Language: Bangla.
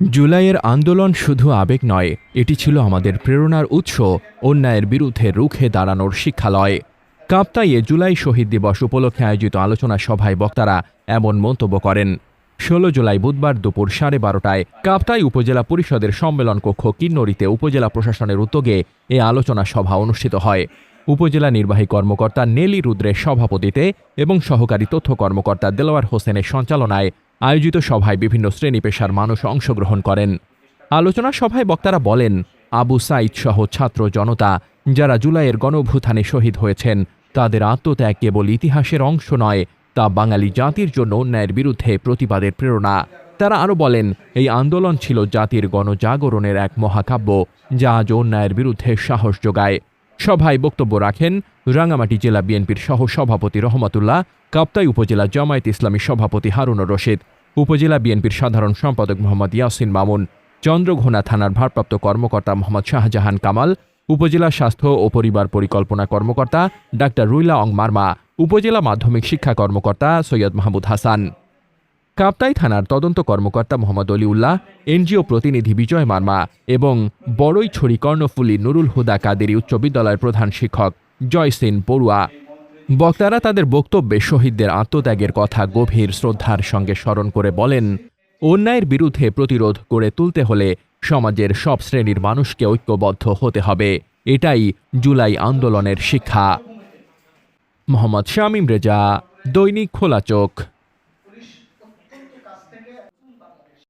জুলাইয়ের আন্দোলন শুধু আবেগ নয়, এটি ছিল আমাদের প্রেরণার উৎস, অন্যায়ের বিরুদ্ধে রুখে দাঁড়ানোর শিক্ষালয়। কাপ্তাইয়ে জুলাই শহীদ দিবস উপলক্ষে আয়োজিত আলোচনা সভায় বক্তারা এমন মন্তব্য করেন। ষোলো জুলাই বুধবার দুপুর সাড়ে বারোটায় কাপ্তাই উপজেলা পরিষদের সম্মেলন কক্ষ কিন্নরিতে উপজেলা প্রশাসনের উদ্যোগে এ আলোচনা সভা অনুষ্ঠিত হয়। উপজেলা নির্বাহী কর্মকর্তা নেলি রুদ্রের সভাপতিতে এবং সহকারী তথ্য কর্মকর্তা দেলোয়ার হোসেনের সঞ্চালনায় আয়োজিত সভায় বিভিন্ন শ্রেণি পেশার মানুষ অংশগ্রহণ করেন। আলোচনা সভায় বক্তারা বলেন, আবু সাইদ সহ ছাত্র জনতা যারা জুলাইয়ের গণভূথানে শহীদ হয়েছেন, তাদের আত্মত্যাগ কেবল ইতিহাসের অংশ নয়, তা বাঙালি জাতির জন্য অন্যায়ের বিরুদ্ধে প্রতিবাদের প্রেরণা। তারা আরও বলেন, এই আন্দোলন ছিল জাতির গণজাগরণের এক মহাকাব্য, যা আজ অন্যায়ের বিরুদ্ধে সাহস যোগায়। সভায় বক্তব্য রাখেন রাঙ্গামাটি জেলা বিএনপির সহ সভাপতি রহমতুল্লাহ, কাপ্তাই উপজেলা জামায়াত ইসলামী সভাপতি হারুনুর রশিদ, উপজেলা বিএনপির সাধারণ সম্পাদক মোহাম্মদ ইয়াসিন মামুন, চন্দ্রঘোনা থানার ভারপ্রাপ্ত কর্মকর্তা মোহাম্মদ শাহজাহান কামাল, উপজেলা স্বাস্থ্য ও পরিবার পরিকল্পনা কর্মকর্তা ডাক্তার রুইলা অং মার্মা, উপজেলা মাধ্যমিক শিক্ষা কর্মকর্তা সৈয়দ মাহমুদ হাসান। কাপ্তাই থানার তদন্ত কর্মকর্তা মোহাম্মদ অলিউল্লাহ, এনজিও প্রতিনিধি বিজয় মার্মা এবং বড়ইছড়ি কর্ণফুলী নুরুল হুদা কাদেরী উচ্চ বিদ্যালয়ের প্রধান শিক্ষক জয়সেন পড়ুয়া। বক্তারা তাদের বক্তব্যে শহীদদের আত্মত্যাগের কথা গভীর শ্রদ্ধার সঙ্গে স্মরণ করে বলেন, অন্যায়ের বিরুদ্ধে প্রতিরোধ করে তুলতে হলে সমাজের সব শ্রেণির মানুষকে ঐক্যবদ্ধ হতে হবে। এটাই জুলাই আন্দোলনের শিক্ষা। মোহাম্মদ শামীম রেজা, দৈনিক খোলা চোখ। বাংলাদেশ।